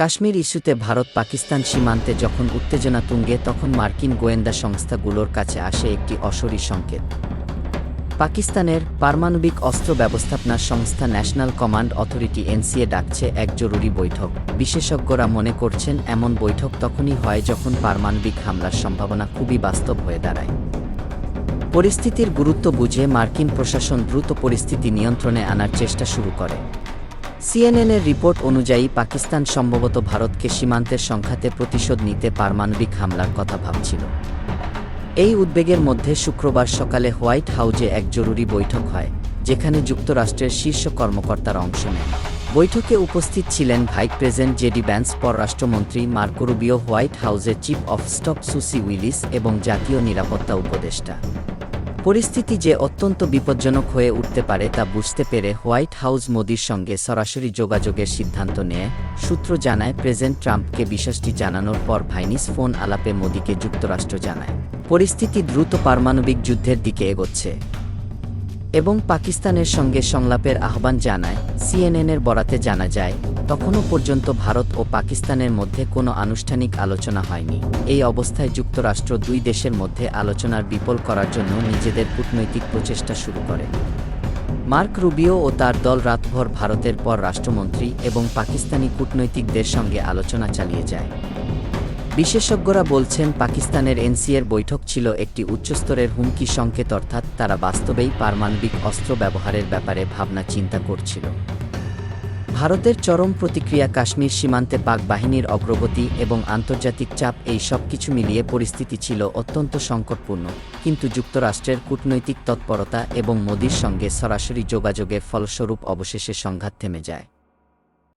কাশ্মীর ইস্যুতে ভারত পাকিস্তান সীমান্তে যখন উত্তেজনা তুঙ্গে, তখন মার্কিন গোয়েন্দা সংস্থাগুলোর কাছে আসে একটি অশরী সংকেত। পাকিস্তানের পারমাণবিক অস্ত্র ব্যবস্থাপনা সংস্থা ন্যাশনাল কমান্ড অথরিটি এনসিএ ডাকছে এক জরুরি বৈঠক। বিশেষজ্ঞরা মনে করছেন, এমন বৈঠক তখনই হয় যখন পারমাণবিক হামলার সম্ভাবনা খুবই বাস্তব হয়ে দাঁড়ায়। পরিস্থিতির গুরুত্ব বুঝে মার্কিন প্রশাসন দ্রুত পরিস্থিতি নিয়ন্ত্রণে আনার চেষ্টা শুরু করে। সিএনএনের রিপোর্ট অনুযায়ী পাকিস্তান সম্ভবত ভারতকে সীমান্তের সংখ্যাতে প্রতিশোধ নিতে পারমাণবিক হামলার কথা ভাবছিল। এই উদ্বেগের মধ্যে শুক্রবার সকালে হোয়াইট হাউজে এক জরুরি বৈঠক হয়, যেখানে যুক্তরাষ্ট্রের শীর্ষ কর্মকর্তারা অংশ নেন। বৈঠকে উপস্থিত ছিলেন ভাইস প্রেসিডেন্ট জেডি ব্যান্স পররাষ্ট্রমন্ত্রী মার্কো রুবিও, হোয়াইট হাউসের chief of staff Susie Wiles এবং জাতীয় নিরাপত্তা উপদেষ্টা। পরিস্থিতি যে অত্যন্ত বিপজ্জনক হয়ে উঠতে পারে তা বুঝতে পেরে হোয়াইট হাউস মোদির সঙ্গে সরাসরি যোগাযোগের সিদ্ধান্ত নেয়। সূত্র জানায়, প্রেসিডেন্ট ট্রাম্পকে বিশ্বাসটি জানানোর পর ভাইনিস ফোন আলাপে মোদিকে যুক্তরাষ্ট্র জানায়। পরিস্থিতি দ্রুত পারমাণবিক যুদ্ধের দিকে এগোচ্ছে। এবং পাকিস্তানের সঙ্গে সংলাপের আহ্বান জানায়, সিএনএনের বরাতে জানা যায় তখনও পর্যন্ত ভারত ও পাকিস্তানের মধ্যে কোনো আনুষ্ঠানিক আলোচনা হয়নি। এই অবস্থায় যুক্তরাষ্ট্র দুই দেশের মধ্যে আলোচনার বিপল করার জন্য নিজেদের কূটনৈতিক প্রচেষ্টা শুরু করে। মার্ক রুবিও ও তার দল রাতভর ভারতের পর রাষ্ট্রমন্ত্রী এবং পাকিস্তানি কূটনৈতিকদের সঙ্গে আলোচনা চালিয়ে যায়। বিশেষজ্ঞরা বলছেন, পাকিস্তানের এনসিএর বৈঠক ছিল একটি উচ্চস্তরের হুমকি সংকেত, অর্থাৎ তারা বাস্তবেই পারমাণবিক অস্ত্র ব্যবহারের ব্যাপারে ভাবনা চিন্তা করছিল। ভারতের চরম প্রতিক্রিয়া কাশ্মীর সীমান্তে পাক বাহিনীর অগ্রগতি এবং আন্তর্জাতিক চাপ এই সব কিছু মিলিয়ে পরিস্থিতি ছিল অত্যন্ত সংকটপূর্ণ। কিন্তু যুক্তরাষ্ট্রের কূটনৈতিক তৎপরতা এবং মোদির সঙ্গে সরাসরি যোগাযোগের ফলস্বরূপ অবশেষে সংঘাত থেমে যায়।